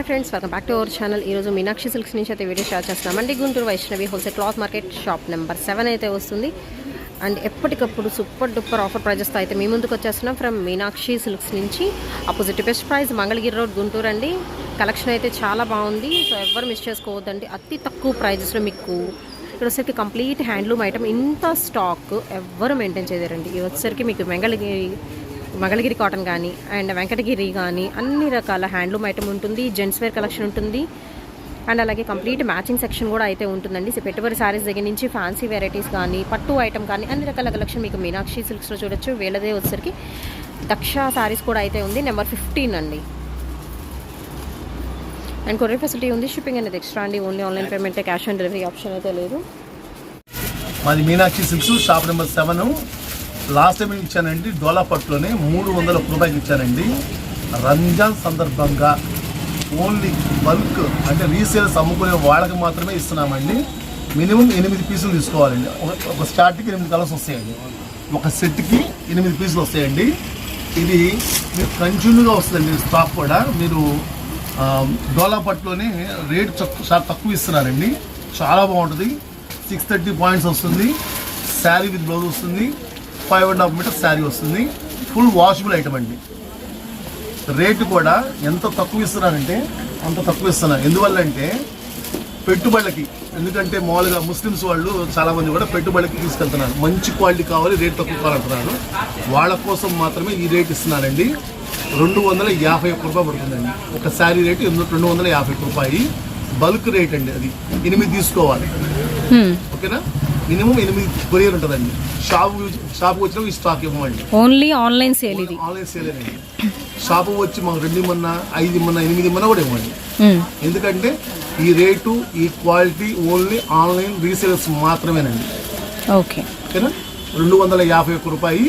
Hi friends welcome back to our channel ఈరోజు Meenakshi silks నుంచి అయితే వీడియో షేర్ చేస్తున్నామండి Guntur Vaishnavi wholesale cloth market shop number seven అయితే వస్తుంది. అండ్ ఎప్పటికప్పుడు సూపర్ డూపర్ ఆఫర్ ప్రైజెస్తో అయితే మీ ముందుకు వచ్చేస్తున్నాం. ఫ్రమ్ మీనాక్షి సిల్క్స్ నుంచి opposite best price Mangalagiri road Guntur అండి. కలెక్షన్ అయితే చాలా బాగుంది. సో ఎవరు మిస్ చేసుకోవద్దండి. అతి తక్కువ ప్రైజెస్లో మీకు ఇక్కడ వచ్చేసరికి కంప్లీట్ హ్యాండ్లూమ్ ఐటమ్. ఇంత స్టాక్ ఎవ్వరు మెయింటైన్ చేయలేరండి. ఇది వచ్చేసరికి మీకు మంగళగిరి మంగళగిరి కాటన్ కానీ అండ్ వెంకటగిరి కానీ అన్ని రకాల హ్యాండ్లూమ్ ఐటమ్ ఉంటుంది జెంట్స్ వేర్ కలెక్షన్ ఉంటుంది. అండ్ అలాగే కంప్లీట్ మ్యాచింగ్ సెక్షన్ కూడా అయితే ఉంటుందండి. సో పెట్టుబడి సారీస్ దగ్గర నుంచి ఫ్యాన్సీ వెరైటీస్ కానీ పట్టు ఐటమ్ కానీ అన్ని రకాల కలెక్షన్ మీకు మీనాక్షి సిల్క్స్లో చూడొచ్చు. వీళ్ళదే వచ్చేసరికి దక్ష సారీస్ కూడా అయితే ఉంది. నెంబర్ ఫిఫ్టీన్ అండి. అండ్ కొరియర్ ఫెసిలిటీ ఉంది. షిప్పింగ్ అనేది ఎక్స్ట్రా అండి. Only online payment cash on delivery option అయితే లేదు. మాది Meenakshi silks shop number seven. Last time ఇచ్చానండి డోలాపట్లోనే మూడు వందల రూపాయలు ఇచ్చానండి. రంజాన్ సందర్భంగా ఓన్లీ బల్క్ అంటే రీసేల్స్ అమ్ముకునే వాళ్ళకి మాత్రమే ఇస్తున్నామండి. మినిమం ఎనిమిది పీసులు తీసుకోవాలండి. ఒక- స్టార్ట్కి ఎనిమిది కలర్స్ వస్తాయండి. ఒక సెట్కి ఎనిమిది పీసులు వస్తాయండి. ఇది మీరు కంటిన్యూగా వస్తుందండి స్టాక్ కూడా. మీరు డోలాపట్లోనే డోలా రేట్ చాలా తక్కువ ఇస్తున్నారండి. చాలా బాగుంటుంది. సిక్స్ థర్టీ పాయింట్స్ వస్తుంది. శారీ విత్ బ్లౌజ్ వస్తుంది. Five and half meter saree వస్తుంది. ఫుల్ వాషబుల్ ఐటమ్ అండి. రేటు కూడా ఎంత తక్కువ ఇస్తున్నారంటే అంత తక్కువ ఇస్తున్నారు. ఎందువల్ల అంటే పెట్టుబడులకి ఎందుకంటే మామూలుగా ముస్లిమ్స్ వాళ్ళు చాలా మంది కూడా పెట్టుబడికి తీసుకెళ్తున్నారు. మంచి క్వాలిటీ కావాలి రేట్ తక్కువ కావాలంటున్నారు వాళ్ళ కోసం మాత్రమే ఈ రేట్ ఇస్తున్నారండి. రెండు వందల యాభై ఒక్క రూపాయలు పడుతుందండి. ఒక శారీ రేటు ఎనిమిది- రెండు వందల యాభై ఒక్క రూపాయి. బల్క్ రేట్ అండి అది. ఎనిమిది తీసుకోవాలి. ఓకేనా మినిమం ఎనిమిది కొరియర్ ఉంటుందండి. షాప్ షాప్కి వచ్చిన ఈ స్టాక్ ఇవ్వమండి. ఓన్లీ ఆన్లైన్ సేల్ ఇది. ఆన్లైన్ సేలేనండి షాపు వచ్చి మాకు రెండు ఇమ్మన్నా ఐదు ఇమ్మన్నా ఎనిమిది ఇమ్మన్నా కూడా ఇవ్వండి ఎందుకంటే ఈ రేటు ఈ క్వాలిటీ ఓన్లీ ఆన్లైన్ రీసేల్స్ మాత్రమేనండి. ఓకే. ఓకేనా? రెండు వందల యాభై ఒక్క రూపాయి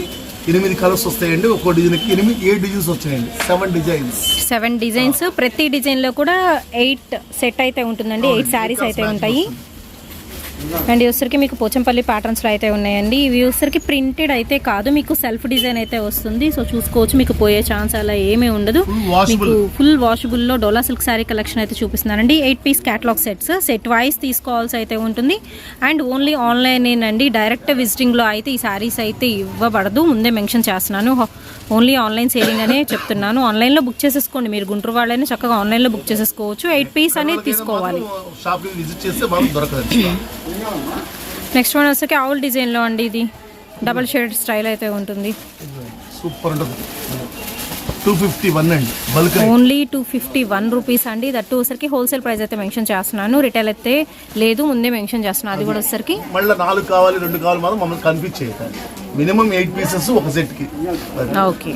ఎనిమిది కలర్స్ వస్తాయండి. ఒక్కో డిజైన్కి ఎనిమిది ఏ డిజైన్స్ వచ్చాయండి. Seven designs. Seven designs. ప్రతి డిజైన్లో కూడా ఎయిట్ సెట్ అయితే ఉంటుందండి. ఎయిట్ శారీస్ అయితే ఉంటాయి. అండ్ వచ్చరికి మీకు పోచంపల్లి ప్యాటర్న్స్లో అయితే ఉన్నాయండి. ఇవి వచ్చరికి ప్రింటెడ్ అయితే కాదు మీకు సెల్ఫ్ డిజైన్ అయితే వస్తుంది. సో చూసుకోవచ్చు మీకు పోయే ఛాన్స్ అలా ఏమీ ఉండదు. మీకు ఫుల్ వాషబుల్లో డోలా సిల్క్ శారీ కలెక్షన్ అయితే చూపిస్తున్నానండి. Eight piece catalogue sets set wise తీసుకోవాల్సి అయితే ఉంటుంది. అండ్ ఓన్లీ ఆన్లైన్ ఏనండి డైరెక్ట్ విజిటింగ్లో అయితే ఈ శారీస్ అయితే ఇవ్వబడదు. ముందే మెన్షన్ చేస్తున్నాను. ఓన్లీ ఆన్లైన్ సేలింగ్ అనే చెప్తున్నాను. ఆన్లైన్లో బుక్ చేసేసుకోండి. మీరు గుంటూరు వాళ్ళైనా చక్కగా ఆన్లైన్లో బుక్ చేసేసుకోవచ్చు. ఎయిట్ పీస్ అనేది తీసుకోవాలి. నెక్స్ట్ వన్ వచ్చేసి ఆవుల్ డిజైన్లో అండి ఇది. డబల్ షేడ్ స్టైల్ అయితే ఉంటుంది. సూపర్ ఉంటుంది. టూ ఫిఫ్టీ వన్ అండి. Bulk only two fifty one rupees అండి. దట్టు వచ్చరికి హోల్సేల్ ప్రైస్ అయితే మెన్షన్ చేస్తున్నాను. రిటైల్ అయితే లేదు ముందే మెన్షన్ చేస్తున్నాను. అది కూడా వచ్చరికి మళ్ళీ నాలుగు కావాలి రెండు కావాలి మాత్రం మమ్మల్ని కన్ఫ్యూజ్ చేయకండి. మినిమం ఎయిట్ పీసెస్ ఒక సెట్కి ఓకే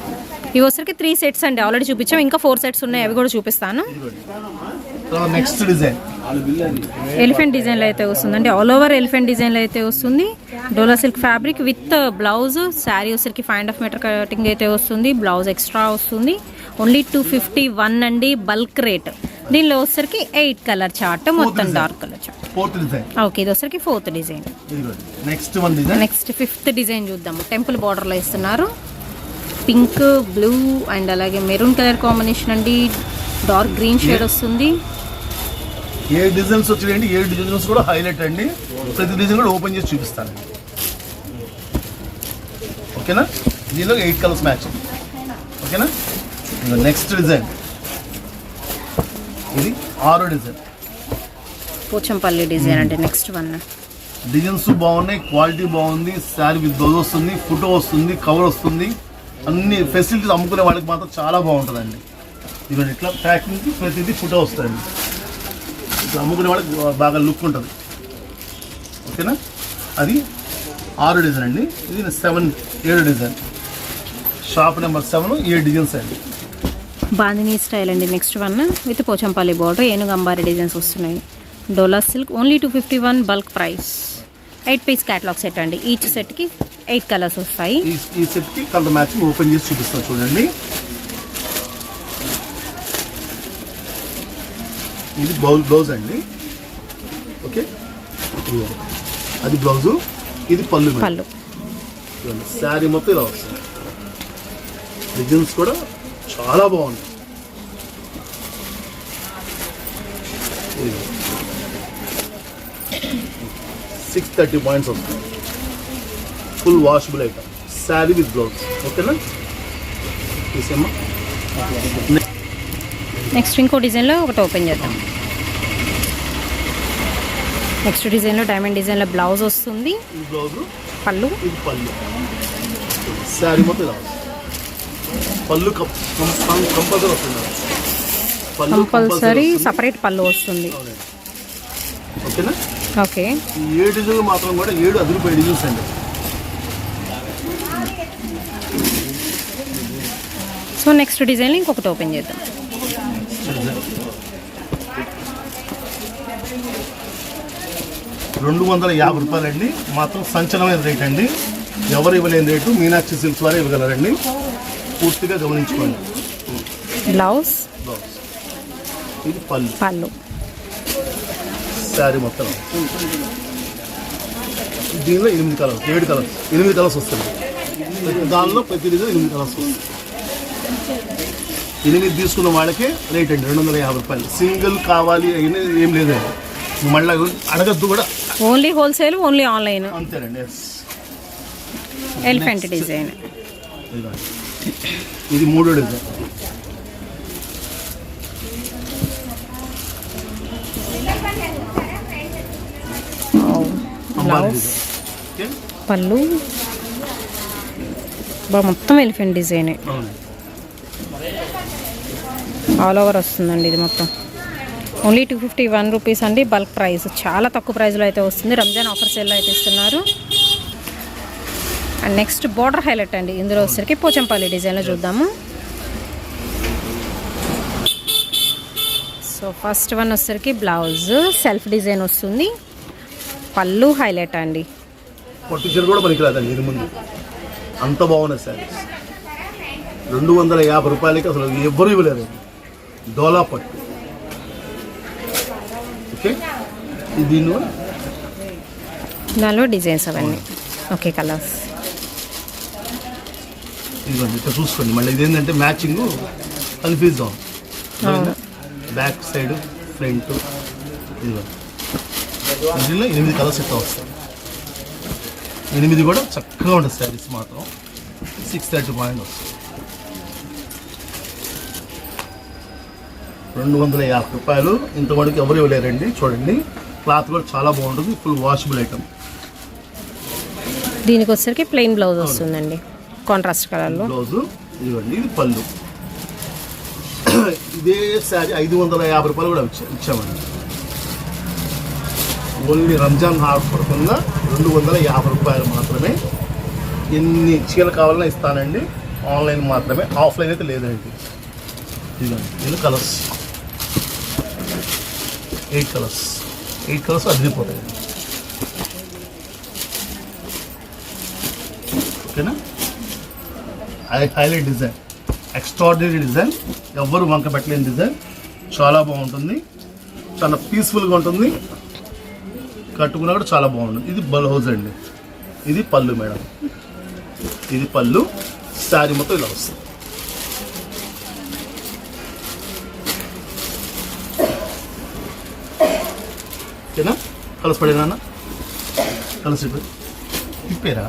ఇవి వచ్చరికి త్రీ సెట్స్ అండి. ఆల్రెడీ చూపించాం. ఇంకా ఫోర్ సెట్స్ ఉన్నాయి. అవి కూడా చూపిస్తాను. Next design. ఎలిఫెంట్ డిజైన్లో అయితే వస్తుందండి ఆల్ ఓవర్ ఎలిఫెంట్ డిజైన్లో అయితే వస్తుంది. Dola silk fabric with blouse saree వచ్చరికి five and half meter cutting అయితే వస్తుంది. బ్లౌజ్ ఎక్స్ట్రా వస్తుంది. ఓన్లీ టూ ఫిఫ్టీ వన్ అండి బల్క్ రేట్. దీనిలో వచ్చరికి ఎయిట్ కలర్ చార్ట్ మొత్తం dark colour chart. Fourth design okay ఇది వచ్చరికి fourth design next one design next fifth design చూద్దాము. టెంపుల్ బార్డర్లో ఇస్తున్నారు. పింక్ బ్లూ అండ్ అలాగే మెరూన్ కలర్ కాంబినేషన్ అండి. డార్క్ గ్రీన్ షేడ్ వస్తుంది. ఏ డిజైన్స్ వచ్చినాయండి ఏ డిజైన్స్ కూడా హైలైట్ అండి. ప్రతి డిజైన్ కూడా ఓపెన్ చేసి చూపిస్తాను. ఓకేనా? దీనిలో ఎయిట్ కలర్స్ మ్యాచ్ ఓకేనా? నెక్స్ట్ డిజైన్ ఇది ఆరో డిజైన్ పోచంపల్లి డిజైన్ అంటే నెక్స్ట్ వన్ డిజైన్స్ బాగున్నాయి క్వాలిటీ బాగుంది శారీ విత్ బ్లౌజ్ వస్తుంది ఫోటో వస్తుంది కవర్ వస్తుంది. అన్ని ఫెసిలిటీస్ అమ్ముకునే వాళ్ళకి మాత్రం చాలా బాగుంటుందండి. ఇవన్నీ ఇట్లా ప్యాకింగ్కి ప్రతిదీ ఫోటో వస్తుందండి ఇట్లా అమ్ముకునే వాళ్ళకి బాగా లుక్ ఉంటుంది. ఓకేనా? అది ఆరు డిజైన్ అండి. ఇది సెవెన్ ఏడు డిజైన్. షాప్ నెంబర్ సెవెన్ ఏడు డిజైన్స్ అండి. బాందినీ స్టైల్ అండి. Next one with Pochampalli border ఏనుగంబారి designs వస్తున్నాయి. Dola silk only two fifty one bulk price. Eight piece catalogue set అండి. ఈచ్ సెట్కి ఎయిట్ కలర్స్ వస్తాయి. ఈ సెట్కి కలర్ మ్యాచింగ్ ఓపెన్ చేసి చూపిస్తాను చూడండి. ఇది బ్లౌజ్ బ్లౌజ్ అండి. ఓకే. అది బ్లౌజు ఇది పళ్ళు. పళ్ళు. శారీ మొత్తం ఇలా వస్తుంది. డిజైన్స్ కూడా చాలా బాగుంది సిక్స్ థర్టీ పాయింట్స్ వస్తుంది full washable item saree with blouse ఓకేనా తీసేమ్మా నెక్స్ట్ ఇంకో డిజైన్లో ఒకటి ఓపెన్ చేద్దాం. నెక్స్ట్ డిజైన్లో డైమండ్ డిజైన్లో బ్లౌజ్ వస్తుంది. పళ్ళు. పళ్ళు. కంపల్సరీ. సపరేట్ పళ్ళు వస్తుంది. ఓకే. ఈ ఏడు డిజైన్లు మాత్రం కూడా ఏడు అదిరిపోయి డిజైన్స్ అండి. సో నెక్స్ట్ డిజైన్లో ఇంకొకటి ఓపెన్ చేద్దాం. రెండు వందల యాభై రూపాయలండి. మాత్రం సంచలనమైన రేట్ అండి. ఎవరు ఇవ్వలేని రేటు మీనాక్షి సిల్క్స్ వారే ఇవ్వగలరండి. పూర్తిగా గమనించుకోండి. బ్లౌజ్? బ్లౌజ్. ఇది పళ్ళు. పళ్ళు. శారీ మొత్తం. దీనిలో ఎనిమిది కలర్స్ ఏడు కలర్స్ ఎనిమిది కలర్స్ వస్తుంది దానిలో ప్రతి డిజైన్ ఎనిమిది కలర్స్ వస్తుంది ఎనిమిది తీసుకున్న వాళ్ళకే రేట్ అండి రెండు వందల యాభై రూపాయలు. సింగిల్ కావాలి అయినా ఏం లేదండి. మళ్ళీ అడగద్దు కూడా. Only wholesale only online. అంతేనండి ఎలిఫెంట్ డిజైన్. ఇది మూడో డిజైన్. పళ్ళు. బా మొత్తం ఎలిఫెంట్ డిజైన్ ఆల్ ఓవర్ వస్తుందండి ఇది మొత్తం. Only two fifty one rupees అండి బల్క్ ప్రైస్. చాలా తక్కువ ప్రైస్లో అయితే వస్తుంది. రంజాన్ ఆఫర్ సేల్లో అయితే ఇస్తున్నారు. అండ్ నెక్స్ట్ బార్డర్ హైలైట్ అండి. ఇందులో వచ్చేసరికి పోచంపల్లి డిజైన్లో చూద్దాము. సో ఫస్ట్ వన్ వచ్చేసరికి బ్లౌజ్ సెల్ఫ్ డిజైన్ వస్తుంది. పళ్ళు హైలైట్ అండి. కూడా అంత బాగున్నాయి శారీస్. రెండు వందల యాభై రూపాయలకి అసలు ఎవ్వరూ ఇవ్వలేదు డోలా పట్టు. దీనిలో డిజైన్స్ అవన్నీ. Okay colours. ఇదిగోండి ఇక్కడ చూసుకోండి. మళ్ళీ ఇదేంటంటే మ్యాచింగ్ కన్ఫ్యూజ్ అవును. Back side front. ఇదిగోండి దీనిలో ఎనిమిది కలర్స్ ఇట్లా వస్తాయి. ఎనిమిది కూడా చక్కగా ఉంటుంది శారీస్ మాత్రం. సిక్స్ థర్టీ పాయింట్ వస్తుంది రెండు వందల యాభై రూపాయలు. ఇంతవరకు ఎవరు ఇవ్వలేరండి? చూడండి. క్లాత్ కూడా చాలా బాగుంటుంది ఫుల్ వాషబుల్ ఐటమ్ దీనికి వచ్చరికి ప్లెయిన్ బ్లౌజ్ వస్తుందండి కాంట్రాస్ట్ కలర్లో బ్లౌజు ఇదిగోండి ఇది పళ్ళు. ఇదే శారీ ఐదు వందల యాభై రూపాయలు కూడా ఇచ్చా ఇచ్చామండి. ఓన్లీ రంజాన్ ఆఫర్ కింద రెండు వందల యాభై రూపాయలు మాత్రమే. ఎన్ని చీరలు కావాలన్నా ఇస్తానండి. ఆన్లైన్ మాత్రమే. ఆఫ్లైన్ అయితే లేదండి. ఇదిగోండి ఇది colours eight colours eight colours అదిరిపోతాయి. ఓకేనా? అది హైలైట్ డిజైన్. Extraordinary design. ఎవ్వరు వంక పెట్టలేని డిజైన్. చాలా బాగుంటుంది. చాలా పీస్ఫుల్గా ఉంటుంది. కట్టుకున్నా కూడా చాలా బాగుంటుంది. ఇది బ్లౌజ్ అండి. ఇది పళ్ళు మేడం. ఇది పళ్ళు. శారీ మొత్తం ఇలా వస్తుంది. ఓకేనా? కలిసి పడేనా కలిసి ఇప్పేరా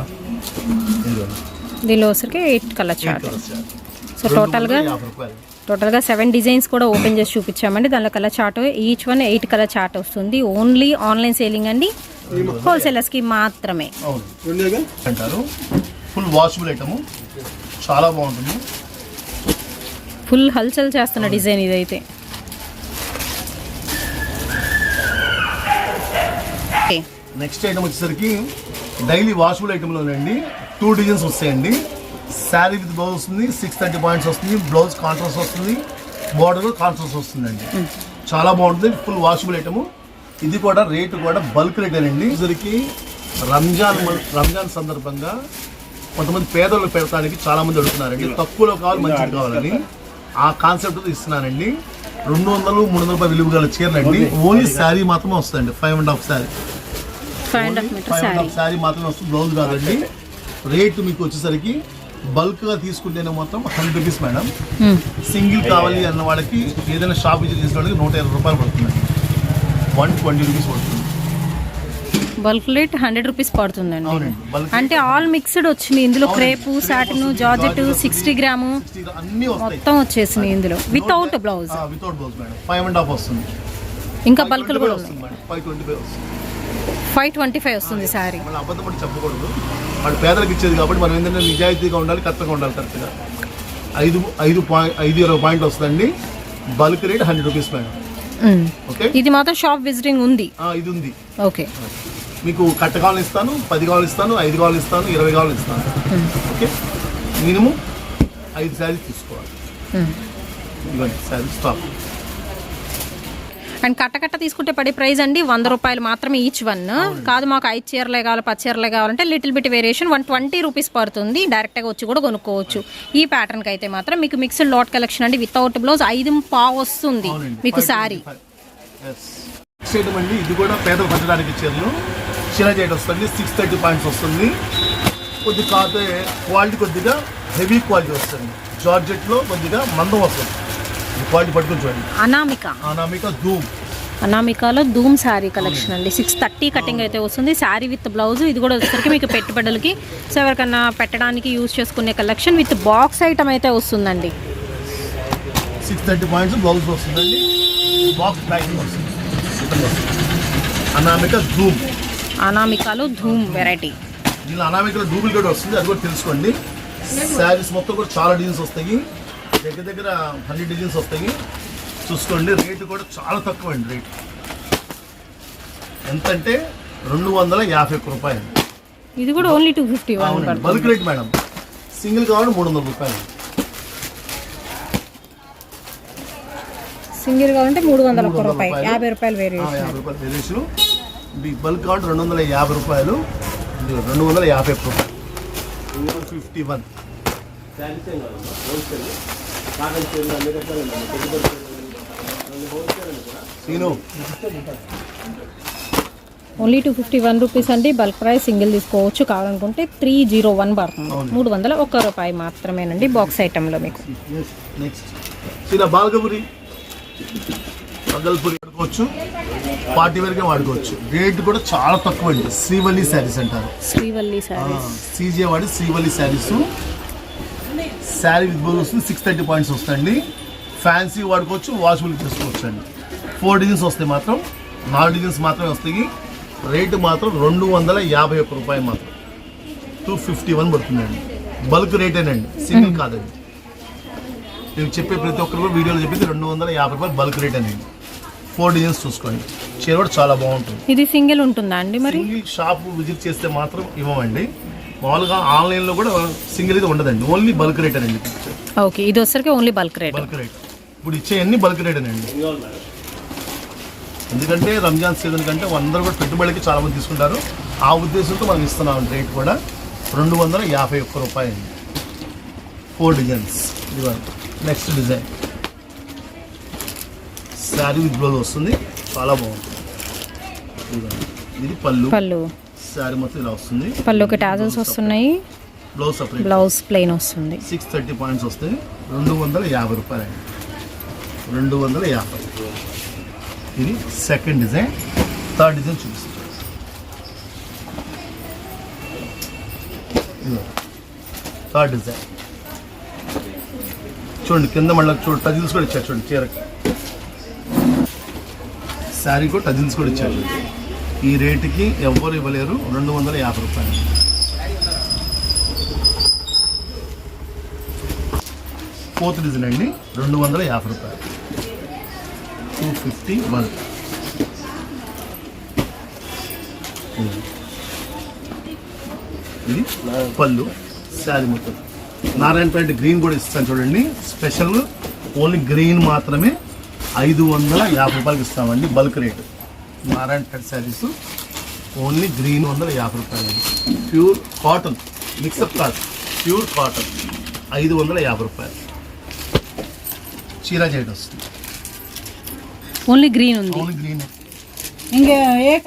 ఇదిగోండి దీనిలో వచ్చరికి eight colour chart. Colours so టోటల్గా టోటల్గా సెవెన్ డిజైన్స్ కూడా ఓపెన్ చేసి చూపించామండి. దానిలో colour chart each one eight colour chart వస్తుంది. ఓన్లీ ఆన్లైన్ సేలింగ్ అండి. హోల్సేలర్స్కి మాత్రమే. అవును. అంటారు. ఫుల్ వాషబుల్ ఐటము చాలా బాగుంటుంది. ఫుల్ హల్చల్ చేస్తున్న డిజైన్ ఇదైతే ఓకే నెక్స్ట్ ఐటమ్ వచ్చేసరికి డైలీ వాషబుల్ ఐటమ్లోనండి టూ డిజైన్స్ వస్తాయండి. శారీ విత్ బ్లౌజ్ వస్తుంది సిక్స్ థర్టీ పాయింట్స్ వస్తుంది బ్లౌజ్ కాంట్రాస్ట్ వస్తుంది బార్డర్ కాంట్రాస్ట్ వస్తుందండి. చాలా బాగుంటుంది ఫుల్ వాషబుల్ ఐటమ్ ఇది కూడా రేటు కూడా బల్క్ రేట్ అండి ఇద్దరికి రంజాన్ రంజాన్ సందర్భంగా కొంతమంది పేదలు పెడతానికి చాలా మంది అడుగుతున్నారండి. తక్కువలో కావాలి మంచిది కావాలని ఆ కాన్సెప్ట్ ఇస్తున్నానండి రెండు వందలు మూడు వందల రూపాయలు విలువ గల చీరలండి. ఓన్లీ శారీ మాత్రమే వస్తుందండి five and half saree saree. మాత్రమే వస్తుంది. బ్లౌజ్ కాదండి. రేటు మీకు వచ్చేసరికి బల్క్గా తీసుకుంటేనే మొత్తం హండ్రెడ్ రూపీస్ మేడం. సింగిల్ కావాలి అన్న వాళ్ళకి ఏదైనా షాప్ విజిట్ చేసిన వాళ్ళకి నూట ఇరవై రూపాయలు పడుతుందండి వన్ ట్వంటీ రూపీస్ పడుతుంది. బల్క్ రేట్ హండ్రెడ్ రూపీస్ పడుతుందండి. బల్క్ అంటే ఆల్ మిక్స్డ్ వచ్చింది ఇందులో crepe satin georgette sixty gram మొత్తం వచ్చేసినాయి ఇందులో. Without blouse without blouse madam. Five and half వస్తుంది. ఇంకా బల్కులు కూడా వస్తుంది. ఫైవ్ ట్వంటీ ఫైవ్ వస్తుంది అబద్ధం పడి చెప్పకూడదు. వాడు పేదలకు ఇచ్చేది కాబట్టి మనం ఏంటంటే నిజాయితీగా ఉండాలి కరెక్ట్గా ఉండాలి కరెక్ట్గా ఐదు ఐదు పాయింట్ ఐదు ఇరవై పాయింట్ వస్తుందండి. Bulk rate hundred rupees madam. Okay? ఇది మాత్రం షాప్ విజిటింగ్ ఉంది. ఇది ఉంది. ఓకే. మీకు కట్ట కావాలి ఇస్తాను పది కావాలి ఇస్తాను ఐదు కావాలి ఇస్తాను ఇరవై కావాలి ఇస్తాను. ఓకే? మినిమం ఐదు శారీస్ తీసుకోవాలి. ఇవ్వండి శారీ స్టాప్. అండ్ కట్ట కట్ట తీసుకుంటే పడే ప్రైస్ అండి. వంద రూపాయలు మాత్రమే ఈచ్ వన్ కాదు మాకు ఐదు చీరలే కావాలి పది చీరలే కావాలంటే little bit variation one twenty rupees పడుతుంది. డైరెక్ట్గా వచ్చి కూడా కొనుక్కోవచ్చు. ఈ ప్యాటర్న్కి అయితే మాత్రం మీకు మిక్స్డ్ లాట్ కలెక్షన్ అండి. వితౌట్ బ్లౌజ్ ఐదు పావు వస్తుంది మీకు శారీ అండి. ఇది కూడా పేదలు పట్టడానికి చీరలు. చీర చేయడం వస్తుంది. సిక్స్ థర్టీ పాయింట్స్ వస్తుంది. కొద్ది కాతే క్వాలిటీ కొద్దిగా హెవీ క్వాలిటీ వస్తుంది. జార్జెట్లో కొద్దిగా మందం వస్తుంది. క్వాలిటీ పట్టుకొని చూడండి. అనామిక. అనామిక ధూమ్. అనామికాలో ధూమ్ శారీ కలెక్షన్ అండి. సిక్స్ థర్టీ కటింగ్ అయితే వస్తుంది. Saree with blouse. ఇది కూడా వచ్చేసరికి మీకు పెట్టుబడులకి. సో ఎవరికన్నా పెట్టడానికి యూజ్ చేసుకునే కలెక్షన్ విత్ బాక్స్ ఐటమ్ అయితే వస్తుందండి. సిక్స్ థర్టీ పాయింట్స్ బ్లౌజ్ వస్తుందండి. బాక్స్ ప్యాకింగ్ వస్తుంది. అనామిక ధూమ్. అనామికాలో ధూమ్ వెరైటీ. దీనిలో అనామికలో డూప్లికేట్ వస్తుంది. అది కూడా తెలుసుకోండి. శారీస్ మొత్తం కూడా చాలా డిజైన్స్ వస్తాయి. దగ్గర దగ్గర హండ్రెడ్ డిజైన్స్ వస్తాయి. చూసుకోండి రేటు కూడా చాలా తక్కువ అండి రేట్. ఎంతంటే రెండు వందల యాభై ఒక్క రూపాయలు. ఇది కూడా only two fifty bulk rate madam. Single కావాలి మూడు వందల రూపాయలు. సింగిల్ కావాలంటే మూడు వందల ఒక్క రూపాయలు. యాభై రూపాయలు వేరియేషన్ వేరేషన్ బల్క్ కావాలి రెండు వందల యాభై రూపాయలు. ఇది రెండు వందల యాభై ఒక్క రూపాయలు. Fifty one only two fifty one rupees అండి. బల్క్ ప్రైస్ సింగిల్ తీసుకోవచ్చు కావాలనుకుంటే త్రీ జీరో వన్ పడుతుంది. మూడు వందల ఒక్క రూపాయి మాత్రమేనండి బాక్స్ ఐటెంలో మీకు. బాల్గపురి పగల్పురి వాడుకోవచ్చు. పార్టీ వేర్గా వాడుకోవచ్చు. రేట్ కూడా చాలా తక్కువ అండి శ్రీవల్లి శారీస్ అంటారు. శ్రీవల్లి శారీ సీజే వాడి శ్రీవల్లి శారీస్. శారీ విత్ బ్లౌజ్ వస్తుంది సిక్స్ థర్టీ పాయింట్స్ వస్తాయండి. ఫ్యాన్సీ వాడుకోవచ్చు వాషబుల్ చేసుకోవచ్చు అండి ఫోర్ డిజైన్స్ వస్తాయి మాత్రం నాలుగు డిజైన్స్ మాత్రమే వస్తాయి. రేటు మాత్రం రెండు వందల యాభై ఒక్క రూపాయలు మాత్రం. టూ ఫిఫ్టీ వన్ పడుతుందండి. బల్క్ రేటేనండి సింగిల్ కాదండి. నేను చెప్పే ప్రతి ఒక్కరు కూడా వీడియోలో చెప్పేది రెండు వందల యాభై రూపాయలు బల్క్ రేట్ అనేది ఫోర్ డిజైన్స్ చూసుకోండి. చీర కూడా చాలా బాగుంటుంది. ఇది సింగిల్ ఉంటుందా అండి మరి? సింగిల్ షాప్ విజిట్ చేస్తే మాత్రం ఇవ్వమండి. మామూలుగా ఆన్లైన్లో కూడా సింగిల్ అయితే ఉండదండి. ఓన్లీ బల్క్ రేట్ అండి ఓకే ఇది వచ్చరికి only bulk rate. Bulk rate. ఇప్పుడు ఇచ్చే అన్ని బల్క్ రేట్ అండి. ఎందుకంటే రంజాన్ సీజన్ కంటే అందరూ కూడా పెట్టుబడికి చాలా మంది తీసుకుంటారు. ఆ ఉద్దేశంతో మనం ఇస్తున్నాం రేట్ కూడా. రెండు వందల యాభై ఒక్క రూపాయలు ఫోర్ డిజైన్స్ ఇదిగోండి next design sari with blouse వస్తుంది. చాలా బాగుంటుంది. ఇది పళ్ళు. పళ్ళు. శారీ మొత్తం ఇలా వస్తుంది. పళ్ళుకి టాజల్స్ వస్తున్నాయి. బ్లౌజ్ సపరేట్ బ్లౌజ్ ప్లెయిన్ వస్తుంది. సిక్స్ థర్టీ పాయింట్స్ వస్తాయి రెండు వందల యాభై రూపాయలు. అండి రెండు వందల యాభై. ఇది సెకండ్ డిజైన్ థర్డ్ డిజైన్ చూపిస్తాను. ఇదిగో. థర్డ్ డిజైన్ చూడండి కింద మళ్ళీ చూడండి టజిల్స్ కూడా ఇచ్చారు చూడండి చీరకి. శారీ కూడా టజిల్స్ కూడా ఇచ్చారు. ఈ రేటుకి ఎవ్వరు ఇవ్వలేరు. రెండు వందల యాభై రూపాయలు. ఫోర్త్ డిజైన్ అండి. రెండు వందల యాభై రూపాయలు. Two fifty one. ఇది పళ్ళు శారీ మొత్తం. నారాయణపేట గ్రీన్ కూడా ఇస్తాను చూడండి. స్పెషల్ ఓన్లీ గ్రీన్ మాత్రమే ఐదు వందల యాభై రూపాయలకి ఇస్తామండి. Bulk rate. Narayanpet saris. Only green వందల యాభై రూపాయలు. ప్యూర్ కాటన్ మిక్సప్ కాదు ప్యూర్ కాటన్ ఐదు వందల యాభై రూపాయలు. చీర చేయడం వస్తుంది. ఓన్లీ గ్రీన్ ఉంది. Only green. ఇంకా ఏ